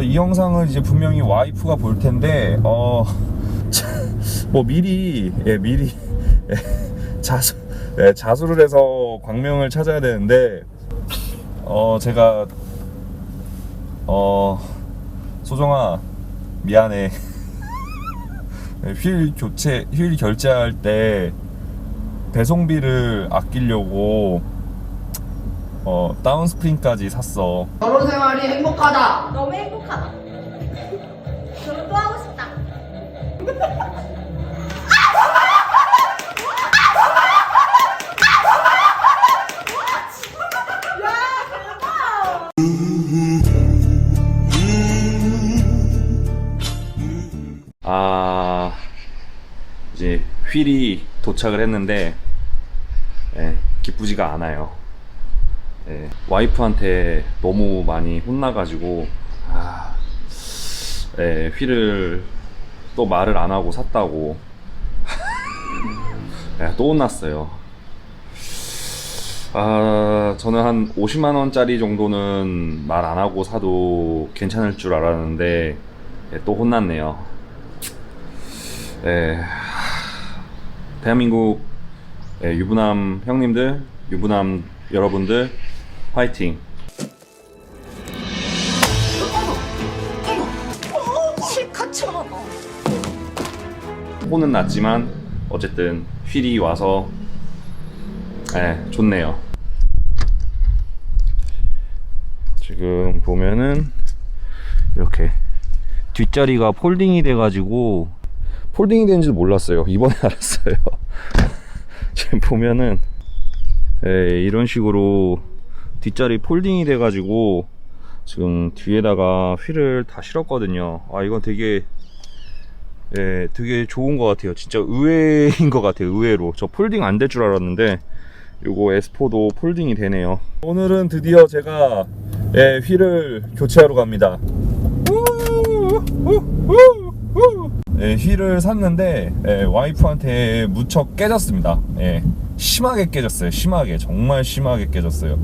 어, 이 영상은 이제 분명히 와이프가 볼 텐데, 어, 뭐 미리, 예, 미리, 예, 자수, 예, 자수를 해서 광명을 찾아야 되는데, 어, 제가, 어, 소정아, 미안해. 예, 휠 교체, 휠 결제할 때 배송비를 아끼려고 어, 다운스프링까지 샀어. 결혼 생활이 행복하다. 너무 행복하다. 결혼 또 하고 싶다. 아 이제 휠이 도착을 했는데 예, 기쁘지가 않아요. 예, 와이프한테 너무 많이 혼나가지고 아, 예, 휠을 또 말을 안 하고 샀다고 예, 또 혼났어요. 아, 저는 한 50만 원짜리 정도는 말 안 하고 사도 괜찮을 줄 알았는데 예, 또 혼났네요. 예, 대한민국 예, 유부남 형님들, 유부남 여러분들, 화이팅! 실컷처럼. 혼은 났지만 어쨌든 휠이 와서 예, 좋네요. 지금 보면은 이렇게 뒷자리가 폴딩이 돼가지고 폴딩이 되는지도 몰랐어요. 이번에 알았어요. 지금 보면은 예, 이런 식으로 뒷자리 폴딩이 돼가지고 지금 뒤에다가 휠을 다 실었거든요. 아 이건 되게 예, 되게 좋은 것 같아요. 진짜 의외인 것 같아요. 의외로 저 폴딩 안 될 줄 알았는데 요거 S4도 폴딩이 되네요. 오늘은 드디어 제가 예, 휠을 교체하러 갑니다. 예, 휠을 샀는데 예, 와이프한테 무척 깨졌습니다. 예, 심하게 깨졌어요. 심하게 정말 심하게 깨졌어요.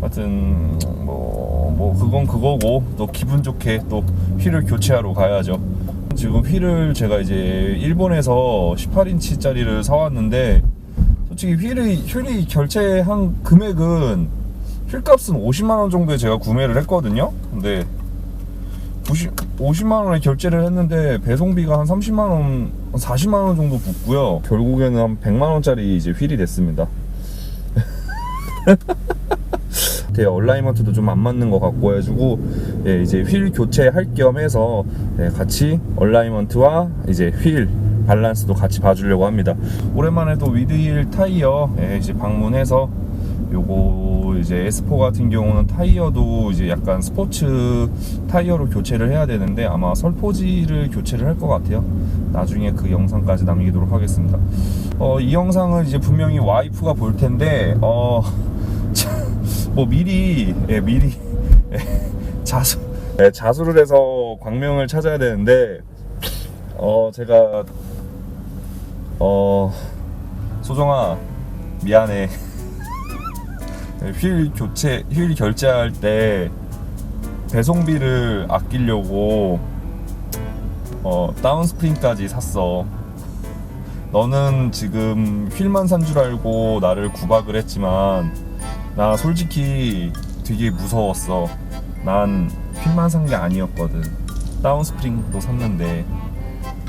하여튼 뭐, 뭐 그건 그거고 또 기분 좋게 또 휠을 교체하러 가야죠. 지금 휠을 제가 이제 일본에서 18인치 짜리를 사왔는데 솔직히 휠이 휠이 결제한 금액은 휠값은 50만 원 정도에 제가 구매를 했거든요. 근데 90, 50만 원에 결제를 했는데 배송비가 한 30만 원, 40만 원 정도 붙고요. 결국에는 한 100만 원짜리 이제 휠이 됐습니다. 제 얼라이먼트도 좀 안 맞는 것 같고 해가지고 예, 이제 휠 교체할 겸 해서 예, 같이 얼라이먼트와 이제 휠 밸런스도 같이 봐주려고 합니다. 오랜만에 또 위드힐 타이어 예, 이제 방문해서 요거 이제 S4 같은 경우는 타이어도 이제 약간 스포츠 타이어로 교체를 해야 되는데 아마 설포지를 교체를 할 것 같아요. 나중에 그 영상까지 남기도록 하겠습니다. 어, 이 영상은 이제 분명히 와이프가 볼 텐데 어, 뭐 미리 예, 미리 예, 자수 예, 자수를 해서 광명을 찾아야 되는데 어 제가 어 소정아 미안해. 예, 휠 교체 휠 결제할 때 배송비를 아끼려고 어 다운 스프링까지 샀어. 너는 지금 휠만 산 줄 알고 나를 구박을 했지만 나 솔직히 되게 무서웠어. 난 휠만 산 게 아니었거든. 다운스프링도 샀는데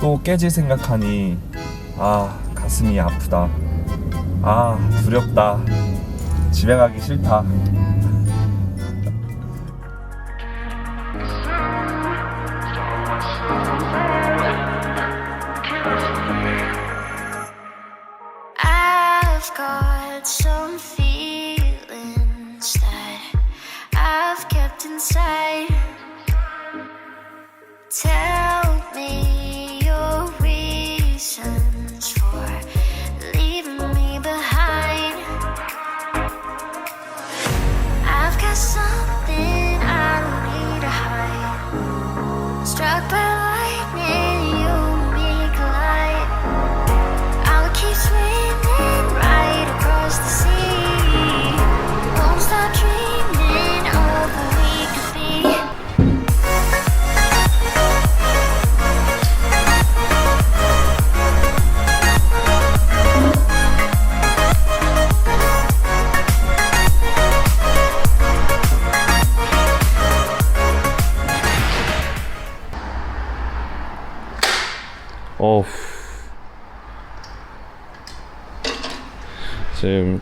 또 깨질 생각하니 아 가슴이 아프다. 아 두렵다. 집에 가기 싫다.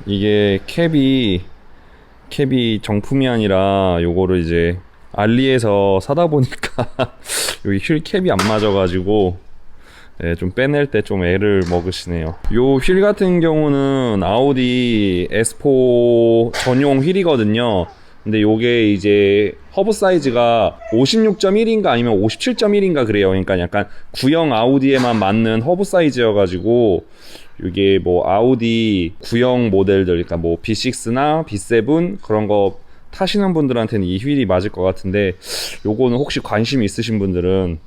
이게 캡이 캡이 정품이 아니라 요거를 이제 알리에서 사다 보니까 여기 휠 캡이 안 맞아가지고 예, 좀 빼낼 때 좀 애를 먹으시네요. 요 휠 같은 경우는 아우디 S4 전용 휠이거든요. 근데 요게 이제 허브 사이즈가 56.1인가 아니면 57.1인가 그래요. 그러니까 약간 구형 아우디에만 맞는 허브 사이즈여가지고 이게 뭐 아우디 구형 모델들, 그러니까 뭐 B6나 B7 그런 거 타시는 분들한테는 이 휠이 맞을 것 같은데 요거는 혹시 관심 있으신 분들은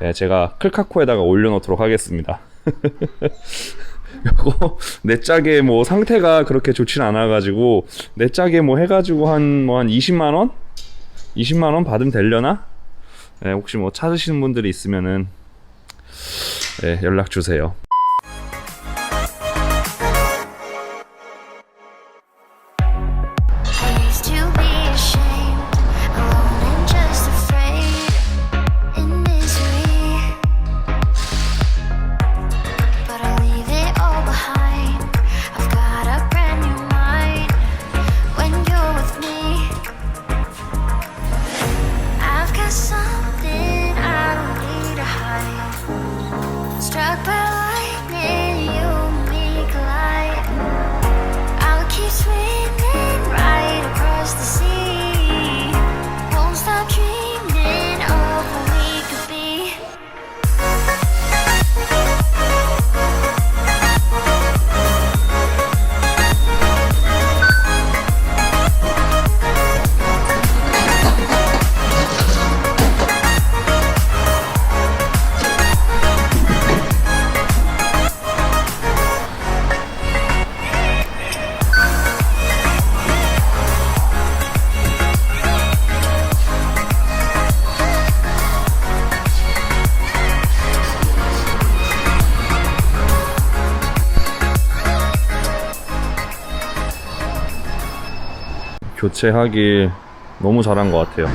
네, 제가 클카코에다가 올려놓도록 하겠습니다. 요거 내 짝에 뭐 상태가 그렇게 좋진 않아가지고 내 짝에 뭐 해가지고 한 뭐한 20만 원, 20만 원 받으면 되려나? 네, 혹시 뭐 찾으시는 분들이 있으면은 네, 연락 주세요. 교체하길 너무 잘한 것 같아요.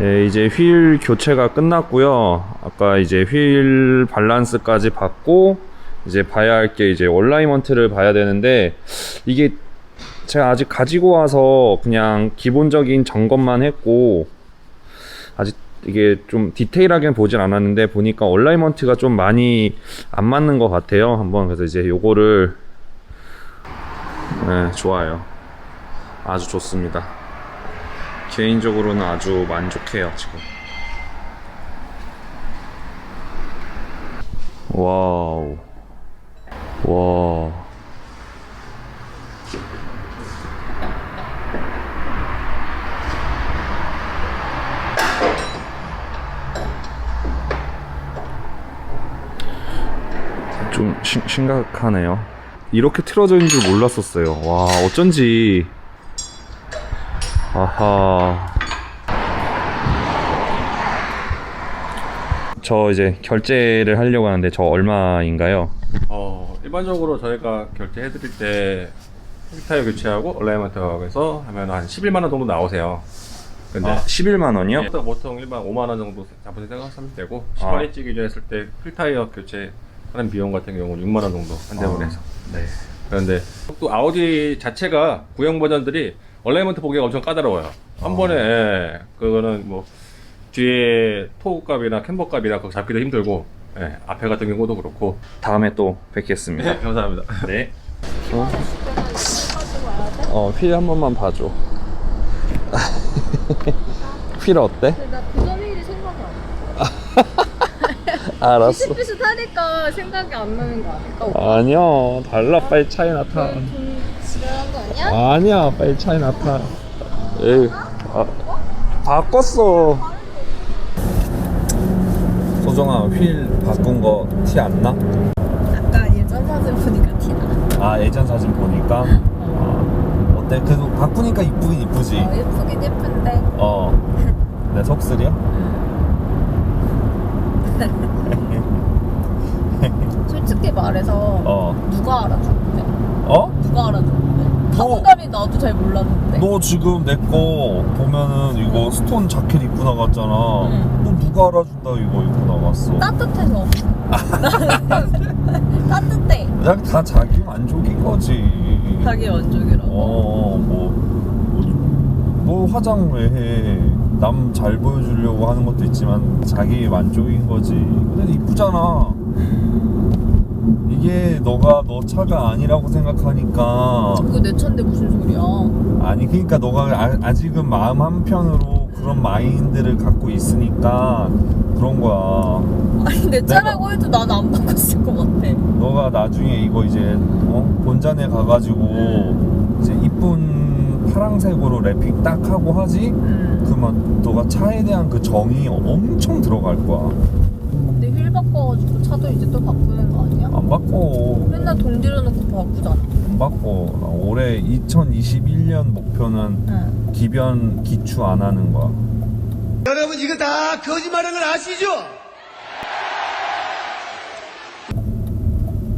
예, 이제 휠 교체가 끝났고요. 아까 이제 휠 밸런스까지 받고 이제 봐야 할 게 이제 얼라이먼트를 봐야 되는데 이게 제가 아직 가지고 와서 그냥 기본적인 점검만 했고 아직 이게 좀 디테일하게 보진 않았는데 보니까 얼라이먼트가 좀 많이 안 맞는 것 같아요. 한번 그래서 이제 요거를 네, 좋아요. 아주 좋습니다. 개인적으로는 아주 만족해요, 지금. 와우. 와. 좀 심, 심각하네요. 이렇게 틀어져 있는 줄 몰랐었어요. 와, 어쩐지 아하. 저 이제 결제를 하려고 하는데 저 얼마인가요? 어, 일반적으로 저희가 결제해드릴 때 휠타이어 교체하고 얼라이먼트하고 해서 하면 한 11만 원 정도 나오세요. 근데 아, 11만 원이요? 그래서 보통 일반 5만 원 정도 자본에 생각하시면 되고 아. 10원이 기준에 했을 때 휠타이어 교체하는 비용 같은 경우는 6만 원 정도 한 대만 아. 네. 그런데 또 아우디 자체가 구형 버전들이 얼라이먼트 보기가 엄청 까다로워요. 한 번에 예, 그거는 뭐 뒤에 토우 값이나 캠버 값이나 그거 잡기도 힘들고 예, 앞에 같은 경우도 그렇고 다음에 또 뵙겠습니다. 네, 감사합니다. 네. 어, 어, 휠 한 번만 봐줘. 휠 어때? 나 9.1이 생각이 안 나. 알았어. 비슷비슷하니까 생각이 안 나는 거 아닐까? 아니야. 달라. 빨리 차이 나타. 돈 지랄한 거 아니야? 아니야. 빨리 차이 나타. 에이. 아, 바꿨어. 소정아, 휠 바꾼 거 티 안 나? 아까 예전 사진 보니까 티나. 아, 예전 사진 보니까. 아, 어때? 그래도 바꾸니까 이쁘긴 이쁘지. 어, 예쁘긴 예쁜데. 어. 내 속쓰려? 솔직히 말해서 어. 누가 알아주는데? 어? 누가 알아주는데? 타고감이 나도 잘 몰랐는데. 너 지금 내 거 보면은 이거 스톤 자켓 입고 나갔잖아. 응. 너 누가 알아준다 이거 입고 나왔어 따뜻해서. 따뜻해. 그냥 다 자기 만족인 거지 자기 만족이라고. 어뭐 뭐 화장 왜 해 남 잘 보여주려고 하는 것도 있지만 자기 만족인 거지 근데 이쁘잖아 차가 아니라고 생각하니까 그거 내 차인데 무슨 소리야? 아니 그러니까 너가 아, 아직은 마음 한편으로 그런 마인드를 갖고 있으니까 그런 거야 아니 내 차라고 해도 난 안 바꿨을 것 같아. 너가 나중에 이거 이제 어? 본전에 가가지고 이제 이쁜 파랑색으로 랩핑 딱 하고 하지 음. 그러면 너가 차에 대한 그 정이 엄청 들어갈 거야 휠 바꿔가지고 차도 이제 또 바꾸는 거 아니야? 안 바꿔 맨날 돈 들여놓고 바꾸잖아. 안 바꿔 나 올해 2021년 목표는 응. 기변 기추 안 하는 거야 여러분 이거 다 거짓말하는 걸 아시죠?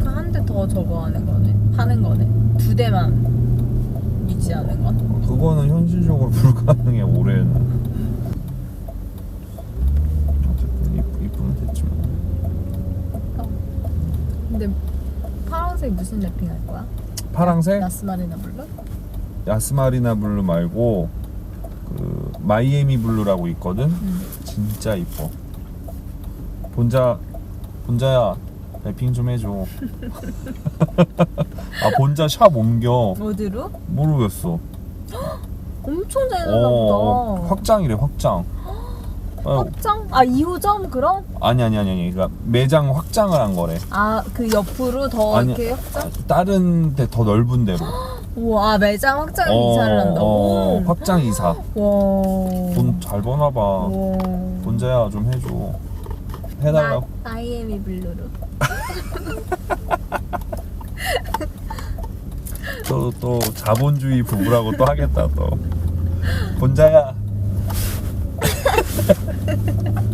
그 한 대 더 저거 하는 거네. 하는 거네. 두 대만 유지하는 건. 그거는 현실적으로 불가능해 올해는 이쁘면 됐지 뭐 근데 파란색 무슨 랩핑 할 거야? 파랑색? 야스마리나 블루? 야스마리나 블루 말고 그 마이애미 블루라고 있거든. 응. 진짜 이뻐. 본자 본자야 랩핑 좀 해줘. 아 본자 샵 옮겨 어디로? 모르겠어. 엄청 잘 어, 나가 어, 보다. 확장이래 확장. 어, 확장? 아 2호점 그럼? 아니 아니 아니 아니. 그러니까 매장 확장을 한 거래. 아 그 옆으로 더 아니, 이렇게 확장? 다른 데 더 넓은 데로. 우와 매장 확장을 어, 이사를 한다고? 어, 확장 이사. 와. 돈 잘 버나 봐. 와. 본자야 좀 해줘. 해달라고. 마, 마이애미 블루로. 또, 또 자본주의 부부라고 또 하겠다 또 본자야 Ha ha ha.